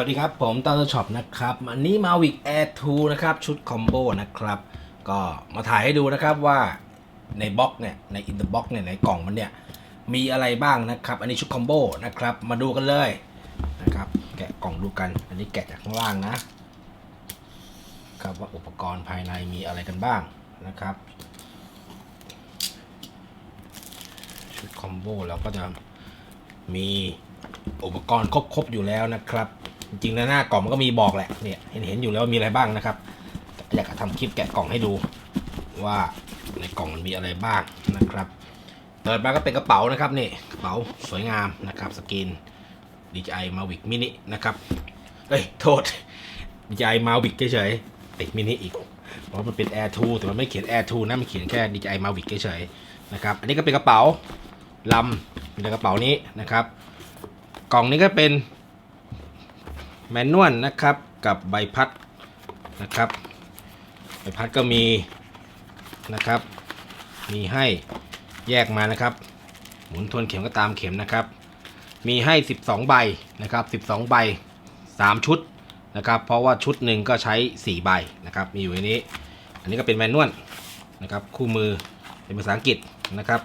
วัสดีครับ ผมตาร์ช็อปนะครับอันนี้มาวิก Air 2นะครับ ชุดคอมโบนะครับ ก็มาถ่ายให้ดูนะครับว่าในบ็อกเนี่ย ในอินเตอร์บ็อกเนี่ย ในกล่องมันเนี่ย มีอะไรบ้างนะครับ อันนี้ชุดคอมโบนะครับ มาดูกันเลยนะครับ แกะกล่องดูกัน อันนี้แกะจากข้างล่างนะ ครับว่าอุปกรณ์ภายในมีอะไรกันบ้างนะครับ ชุดคอมโบเราก็จะมีอุปกรณ์ครบๆอยู่แล้วนะครับ จริงๆแล้วหน้ากล่องมันก็มีบอกแหละเนี่ยเห็นเห็นอยู่แล้วมีอะไรบ้างนะครับ อยากจะทำคลิปแกะกล่องให้ดู ว่าในกล่องมันมีอะไรบ้างนะครับเปิดมาก็เป็นกระเป๋านะครับนี่กระเป๋าสวยงามนะครับสกิน DJI Mavic Mini นะครับเอ้ยโทษ DJI Mavic เฉยๆติดมินิอีกเพราะมันเป็น Air 2 แต่มันไม่เขียน Air 2นะมันเขียนแค่ DJI Mavic เฉยๆนะครับอันนี้ก็เป็นกระเป๋าลำในกระเป๋านี้นะครับ กล่องนี้ก็เป็น แมนนวลนะครับกับใบพัดนะครับใบพัดก็มีนะครับ มีให้แยกมานะครับ หมุนทวนเข็มก็ตามเข็มนะครับ มีให้ 12 ใบนะครับ 12 ใบ 3 ชุดนะครับ เพราะว่าชุดหนึ่งก็ใช้ 4 ใบนะครับ มีอยู่ในนี้ อันนี้ก็เป็นแมนนวลนะครับ คู่มือเป็นภาษาอังกฤษนะครับ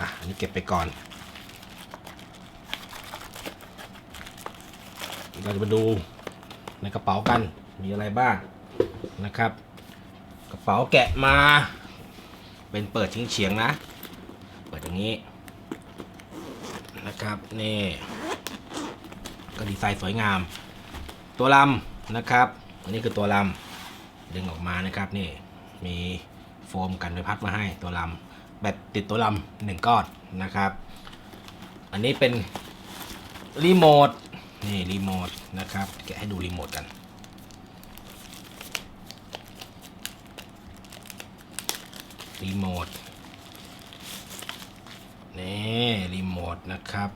อะ อันนี้เก็บไปก่อน เราจะมาดูในกระเป๋ากันมีอะไรบ้างนะครับ กระเป๋าแกะมา เป็นเปิดทิ้งเฉียงๆนะ เปิดอย่างนี้นะครับนี่ก็ดีไซน์สวยงาม ตัวลำนะครับอันนี้คือตัวลำดึงออกมานะครับนี่มีโฟมกันไฟพัดมาให้ตัวลำแบตติดตัวลำหนึ่งก้อนนะครับ อันนี้เป็นรีโมท นี่รีโมทนะครับ แกะให้ดูรีโมทกัน รีโมท นี่รีโมทนะครับ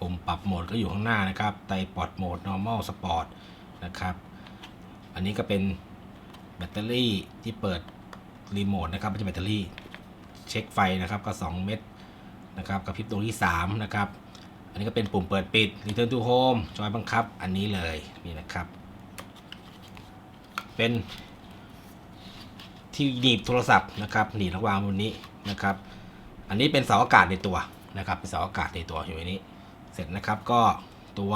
ปุ่มปรับโหมดก็อยู่ข้างหน้านะครับ ไตปอดโหมด normal sport นะครับ อันนี้ก็เป็นแบตเตอรี่ที่เปิดรีโมทนะครับไม่ใช่แบตเตอรี่เช็คไฟนะครับก็ 2 เม็ดนะครับกระพริบตรงที่3นะครับ อันนี้ก็เป็นปุ่มเปิดปิด Return to Home จอยบังคับอันนี้เลยนี่นะครับ เป็นที่หนีบโทรศัพท์นะครับหนีบระวางบนนี้นะครับ อันนี้เป็นเสาอากาศในตัวนะครับเป็นเสาอากาศในตัวอยู่ในนี้ เสร็จนะครับก็ตัว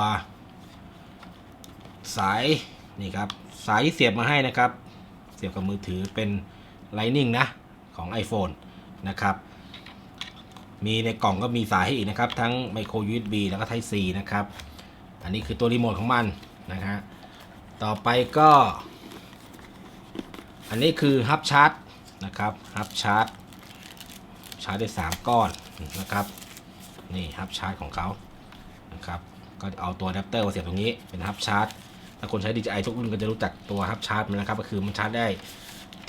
สายนี่ครับสายที่เสียบมาให้นะครับ เสียบกับมือถือเป็น Lightning นะของ iPhone นะครับ มีในกล่องก็มีสายให้อีกนะครับ ทั้ง micro USB แล้วก็ Type C นะครับ อันนี้คือตัวรีโมทของมันนะฮะต่อไปก็ อันนี้คือฮับชาร์จนะครับฮับชาร์จชาร์จได้ 3 ก้อนนะครับ นี่ฮับชาร์จของเขานะครับ ก็เอาตัวอะแดปเตอร์มาเสียบตรงนี้เป็นฮับชาร์จถ้าคนใช้ DJI ทุกรุ่นก็จะรู้จักตัวฮับชาร์จมันนะครับ ก็คือมันชาร์จได้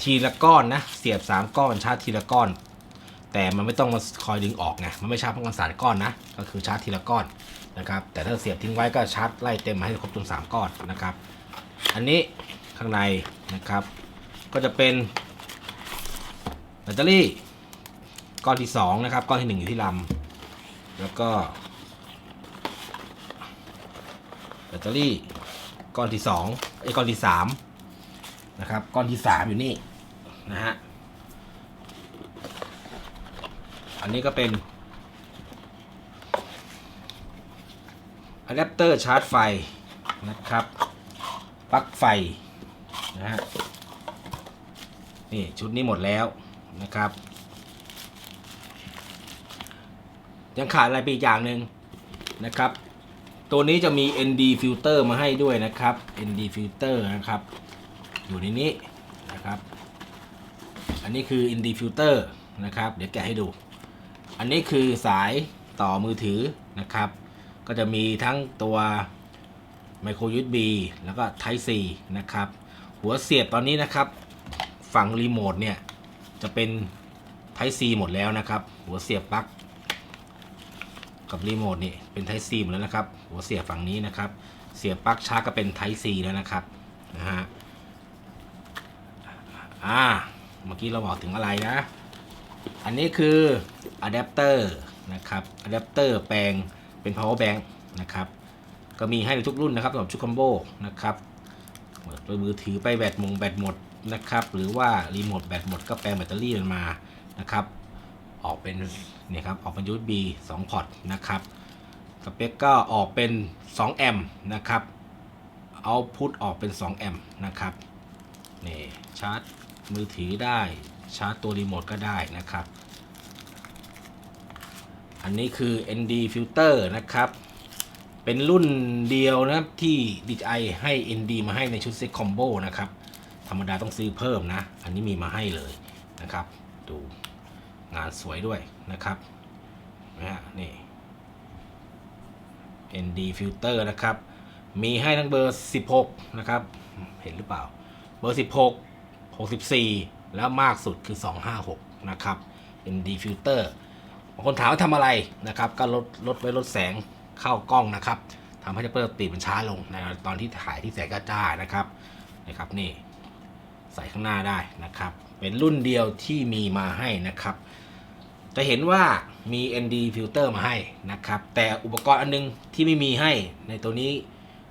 ทีละก้อนนะ เสียบ 3 ก้อนชาร์จทีละก้อน แต่มันไม่ต้องมาคอยดึงออกไงมันไม่ชาร์จพร้อมกันสามก้อนนะ ก็คือชาร์จทีละก้อนนะครับ แต่ถ้าเสียบทิ้งไว้ก็ชาร์จไล่เต็มมาให้ครบจน3ก้อนนะครับ อันนี้ข้างในนะครับ ก็จะเป็นแบตเตอรี่ก้อนที่2นะครับก้อนที่ 1 อยู่ที่ลำแล้วก็แบตเตอรี่ก้อนที่2ไอ้ก้อนที่3นะครับก้อนที่ 3 อยู่นี่นะฮะ อันนี้ก็เป็นอะแดปเตอร์ชาร์จไฟนะครับปลั๊กไฟนะฮะนี่ชุดนี้หมดแล้วนะครับ ยังขาดอะไรไปอีกอย่างหนึ่งนะครับ ตัวนี้จะมี ND filter มาให้ด้วยนะครับ ND filter นะครับ อยู่ในนี้นะครับ อันนี้คือ ND filter นะครับ เดี๋ยวแกะให้ดู อันนี้คือสายต่อมือถือนะครับ ก็จะมีทั้งตัว micro USB แล้วก็ Type C นะครับ หัวเสียบตอนนี้นะครับ ฝั่งรีโมทเนี่ยจะเป็น Type C หมดแล้วนะครับ หัวเสียบปลั๊กกับรีโมทนี่เป็น Type C หมดแล้วนะครับ หัวเสียบฝั่งนี้นะครับ เสียบปลั๊กชาร์จก็เป็น Type C แล้วนะครับนะฮะอ่าเมื่อกี้เราบอกถึงอะไรนะ อันนี้คืออะแดปเตอร์นะครับอะแดปเตอร์แปลงเป็น power bank นะครับ ก็มีให้ในทุกรุ่นนะครับสำหรับชุดคอมโบนะครับเปิดมือถือไปแบตมงแบตหมดนะครับ หรือว่ารีโมทแบตหมดก็แปลงแบตเตอรี่มันมานะครับ ออกเป็นเนี่ยครับออกเป็น USB 2 พอร์ตนะครับ สเปคก็ออกเป็น 2 แอมป์นะครับเอาพุทออกเป็น 2 แอมป์นะครับนี่ชาร์จมือถือได้ ชาร์จตัวรีโมทก็ได้นะครับ อันนี้คือ ND filter นะครับ เป็นรุ่นเดียวนะครับที่ DJI ให้ ND มาให้ในชุดเซ็ตคอมโบนะครับ ธรรมดาต้องซื้อเพิ่มนะ อันนี้มีมาให้เลยนะครับ ดูงานสวยด้วยนะครับนะฮะนี่ ND filter นะครับ มีให้ทั้งเบอร์ 16 นะครับ เห็นหรือเปล่า เบอร์ 16 64 แล้วมากสุดคือ 256 นะครับ ND filter บางคนถามว่าทำอะไรนะครับ ก็ลดลดไว้ลดแสงเข้ากล้องนะครับทำให้เปิดติดมันช้าลงในตอนที่ถ่ายที่แสงจ้านะครับนะครับนี่ใส่ข้างหน้าได้นะครับ เป็นรุ่นเดียวที่มีมาให้นะครับ จะเห็นว่ามี ND filter มาให้นะครับ แต่อุปกรณ์อันนึงที่ไม่มีให้ในตัวนี้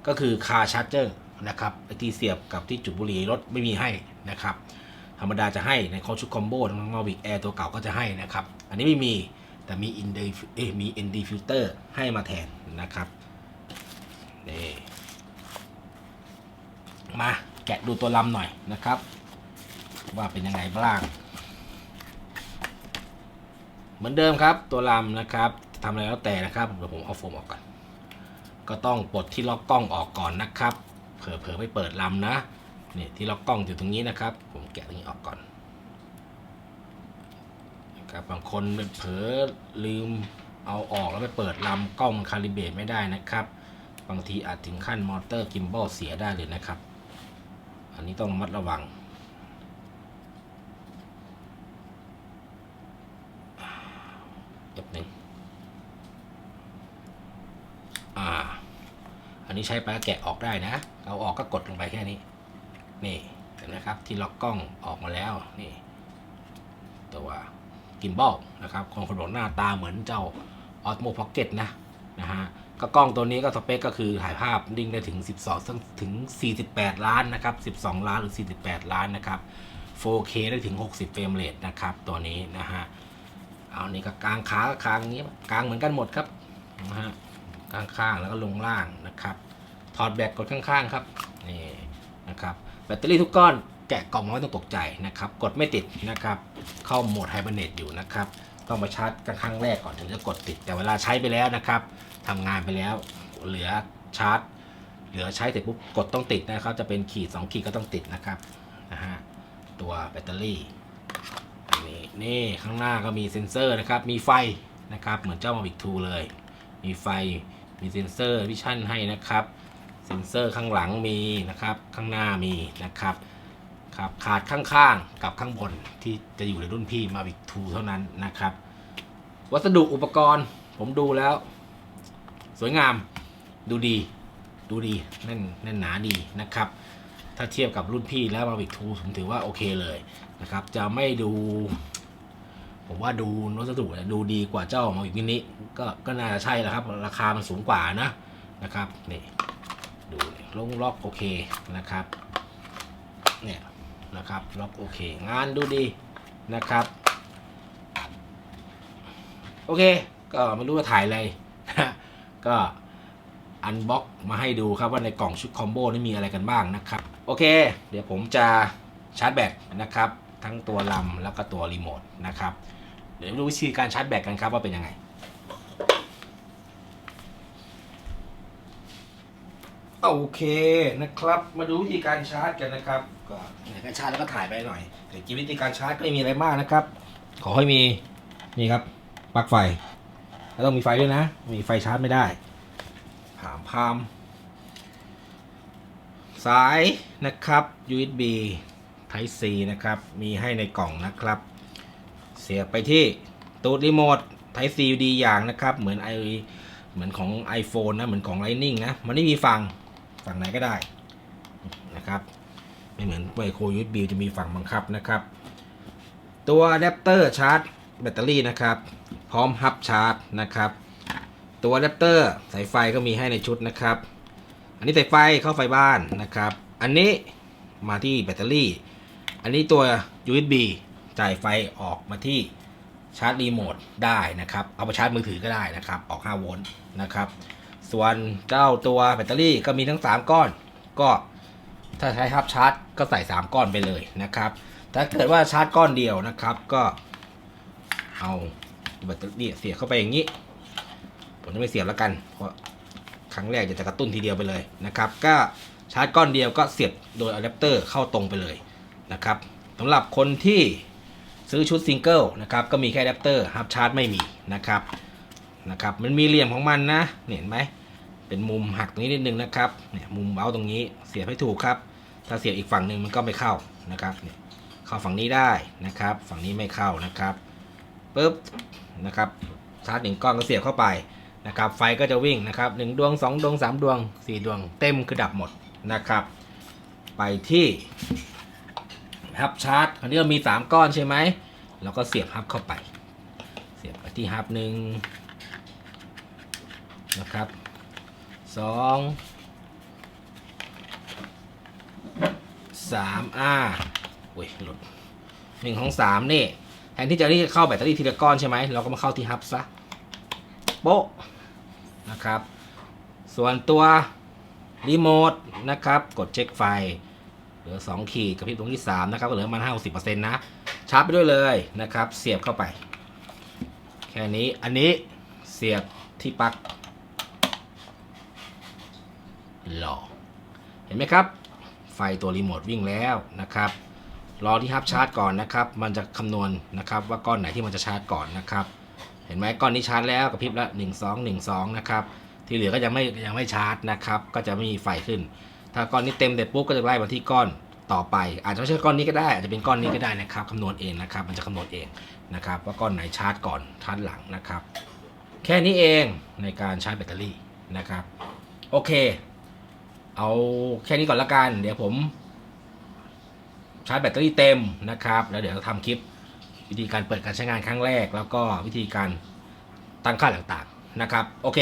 ก็คือ car charger นะครับที่เสียบกับที่จุดบุหรี่รถไม่มีให้นะครับ ธรรมดาจะให้ในคอชุดคอมโบทั้ง Mavic Air ตัวเก่าก็จะให้นะครับ อันนี้ไม่มีแต่มี ND เอ้ยมี ND filter ให้มาแทนนะครับนี่มาแกะดูตัวลำหน่อยนะครับ ว่าเป็นยังไงบ้าง เหมือนเดิมครับตัวลำนะครับทำอะไรแล้วแต่นะครับเดี๋ยวผมเอาโฟมออกก่อน ก็ต้องปลดที่ล็อกกล้องออกก่อนนะครับ เผลอๆไม่เปิดลำนะนี่ที่ล็อกกล้องอยู่ตรงนี้นะครับผม แกะตรงนี้ออกก่อนนะครับบางคนเผลอลืมเอาออกแล้วไปเปิดลำกล้องมันคาลิเบรตไม่ได้นะครับ บางทีอาจถึงขั้นมอเตอร์กิมบอลเสียได้เลยนะครับ อันนี้ต้องระมัดระวังแบบหนึ่งอ่า อันนี้ใช้ปล้วแกะออกได้นะ เอาออกก็กดลงไปแค่นี้ นี่ นไหมครับ ที่ล็อกกล้องออกมาแล้วนี่ตัวกิมบอลนะครับคนคนบอกหน้าตาเหมือนเจ้า Osmo Pocket นะนะฮะก็กล้องตัวนี้ก็สเปคก็คือถ่ายภาพดิ้งได้ถึง 12 ถึง 48 ล้านนะครับ 12 ล้านหรือ 48 ล้านนะครับ 4K ได้ถึง 60 เฟรมเรทนะครับ ตัวนี้นะฮะ เอานี่ก็กลางขาก็กลางอย่างนี้กลางเหมือนกันหมดครับนะฮะกลางข้างแล้วก็ลงล่างนะครับ ถอดแบตกดข้างๆครับ นี่นะครับ แบตเตอรี่ทุกก้อน แกะกล่องมาไม่ต้องตกใจนะครับ กดไม่ติดนะครับ เข้าโหมดไฮเบอร์เนตอยู่นะครับ ต้องมาชาร์จกันครั้งแรกก่อนถึงจะกดติด แต่เวลาใช้ไปแล้วนะครับทำงานไปแล้ว เหลือชาร์จ เหลือใช้เสร็จปุ๊บกดต้องติดนะครับ จะเป็นขีด 2 ขีดก็ต้องติดนะครับนะฮะตัวแบตเตอรี่นี่นี่ข้างหน้าก็มีเซ็นเซอร์นะครับ มีไฟนะครับ เหมือนเจ้า Mavic 2เลย มีไฟมีเซ็นเซอร์วิชั่นให้นะครับเซ็นเซอร์ข้างหลังมีนะครับ ข้างหน้ามีนะครับ ครับขาดข้างๆกับข้างบนที่จะอยู่ในรุ่นพี่ Mavic 2เท่านั้นนะครับ วัสดุอุปกรณ์ผมดูแล้ว สวยงามดูดีดูดีแน่นแน่นหนาดีนะครับ ถ้าเทียบกับรุ่นพี่แล้ว Mavic 2ผมถือว่าโอเคเลยนะครับ จะไม่ดู ผมว่าดูวัสดุดูดีกว่าเจ้า Mavic mini ก็ก็น่าจะใช่แหละครับ ราคามันสูงกว่านะนะครับนี่ดูลงล็อกโอเคนะครับเนี่ย นะครับล็อกโอเค งานดูดีนะครับ โอเค ก็ไม่รู้ว่าถ่ายอะไรก็อันบ็อกมาให้ดูครับว่าในกล่องชุดคอมโบนี่มีอะไรกันบ้างนะครับ โอเค เดี๋ยวผมจะชาร์จแบตนะครับ ทั้งตัวลำแล้วก็ตัวรีโมทนะครับ เดี๋ยวมาดูวิธีการชาร์จแบตกันครับว่าเป็นยังไงโอเคนะครับ มาดูวิธีการชาร์จกันนะครับ ก็ไหนก็ชาร์จแล้วก็ถ่ายไปหน่อยแต่จริงวิธีการชาร์จก็ไม่มีอะไรมากนะครับ ขอให้มีนี่ครับปลั๊กไฟแล้วต้องมีไฟด้วยนะ มีไฟชาร์จไม่ได้ผามพาม สายนะครับ USB Type C นะครับ มีให้ในกล่องนะครับ เสียบไปที่ตูดรีโมท Type C ดีอย่างนะครับ เหมือนไอเหมือนของ iPhone นะ เหมือนของ Lightning นะ มันไม่มีฝั่งฝั่งไหนก็ได้นะครับ ไม่เหมือนไมโคร USB จะมีฝั่งบังคับนะครับ ตัวอะแดปเตอร์ชาร์จแบตเตอรี่นะครับ พร้อมฮับชาร์จนะครับ ตัวอะแดปเตอร์สายไฟก็มีให้ในชุดนะครับ อันนี้ใส่ไฟเข้าไฟบ้านนะครับ อันนี้มาที่แบตเตอรี่ อันนี้ตัว USB จ่ายไฟออกมาที่ชาร์จรีโมทได้นะครับ เอาไปชาร์จมือถือก็ได้นะครับ ออก 5 โวลต์นะครับ ส่วนเจ้าตัวแบตเตอรี่ก็มีทั้ง 3 ก้อนก็ ถ้าใช้ฮับชาร์จก็ใส่ 3 ก้อนไปเลยนะครับ ถ้าเกิดว่าชาร์จก้อนเดียวนะครับ ก็เอาแบตเตอรี่เสียบเข้าไปอย่างนี้ ผมจะไม่เสียบแล้วกัน เพราะครั้งแรกจะกระตุ้นทีเดียวไปเลยนะครับ ก็ชาร์จก้อนเดียวก็เสียบโดยอะแดปเตอร์เข้าตรงไปเลยนะครับสำหรับคนที่ซื้อชุดซิงเกิลนะครับก็มีแค่อะแดปเตอร์ฮับชาร์จไม่มีนะครับนะครับมันมีเหลี่ยมของมันนะเห็นไหม เป็นมุมหักตรงนี้นิดนึงนะครับเนี่ยมุมเบ้าตรงนี้เสียบให้ถูกครับ ถ้าเสียบอีกฝั่งหนึ่งมันก็ไม่เข้านะครับเนี่ยเข้าฝั่งนี้ได้นะครับ ฝั่งนี้ไม่เข้านะครับปุ๊บนะครับชาร์จหนึ่งก้อนก็เสียบเข้าไปนะครับ ไฟก็จะวิ่งนะครับหนึ่งดวงสองดวงสามดวงสี่ดวงเต็มคือดับหมดนะครับ ไปที่ฮับชาร์จคราวนี้เรามี 3 ก้อนใช่ไหมเราก็เสียบฮับเข้าไป เสียบไปที่ฮับหนึ่งนะครับ สองสามอ่าอุ้ยหลุดหนึ่งของสามนี่แทนที่จะรีเข้าแบตเตอรี่ทีละก้อนใช่ไหมเราก็มาเข้าที่ฮับซะโป๊ะนะครับ ส่วนตัวรีโมทนะครับ กดเช็คไฟ เหลือ 2 ขีดกับพิบตรงที่ 3 นะครับก็เหลือประมัน50%นะ ชาร์จไปด้วยเลยนะครับ เสียบเข้าไป แค่นี้อันนี้เสียบที่ปลั๊ก หล่อเห็นไหมครับ ไฟตัวรีโมทวิ่งแล้วนะครับรอที่ฮับชาร์จก่อนนะครับ มันจะคำนวณนะครับว่าก้อนไหนที่มันจะชาร์จก่อนนะครับ เห็นไหมก้อนนี้ชาร์จแล้วกับพริบละ1 2 1 2นะครับที่เหลือก็ยังไม่ยังไม่ชาร์จนะครับ ก็จะไม่มีไฟขึ้น ถ้าก้อนนี้เต็มเสร็จปุ๊บก็จะไล่มาที่ก้อนต่อไป อาจจะไม่ใช่ก้อนนี้ก็ได้อาจจะเป็นก้อนนี้ก็ได้นะครับคำนวณเองนะครับ มันจะคำนวณเองนะครับ ว่าก้อนไหนชาร์จก่อนชาร์จหลังนะครับ แค่นี้เองในการชาร์จแบตเตอรี่นะครับ โอเค เอาแค่นี้ก่อนละกัน เดี๋ยวผมชาร์จแบตเตอรี่เต็มนะครับ แล้วเดี๋ยวจะทำคลิปวิธีการเปิดการใช้งานครั้งแรก แล้วก็วิธีการตั้งค่าต่างๆนะครับ โอเค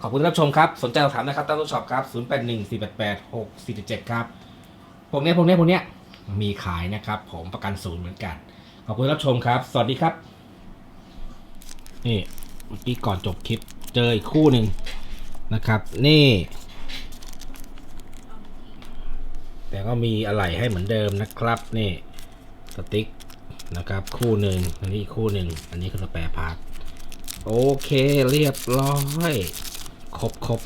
ขอบคุณที่รับชมครับ สนใจสอบถามนะครับตั้งตู้ช็อปครับ 0 8 1 4 8 8 6 4 7ครับ พวกเนี้ยพวกเนี้ยพวกเนี้ยมีขายนะครับ ผมประกันศูนย์เหมือนกัน ขอบคุณที่รับชมครับ สวัสดีครับ นี่เมื่อกี้ก่อนจบคลิปเจออีกคู่หนึ่งนะครับ นี่ แล้วก็มีอะไรให้เหมือนเดิมนะครับนี่สติ๊กนะครับคู่หนึ่งอันนี้คู่หนึ่งอันนี้คือสแปรพาร์ทโอเคเรียบร้อย ครบครบ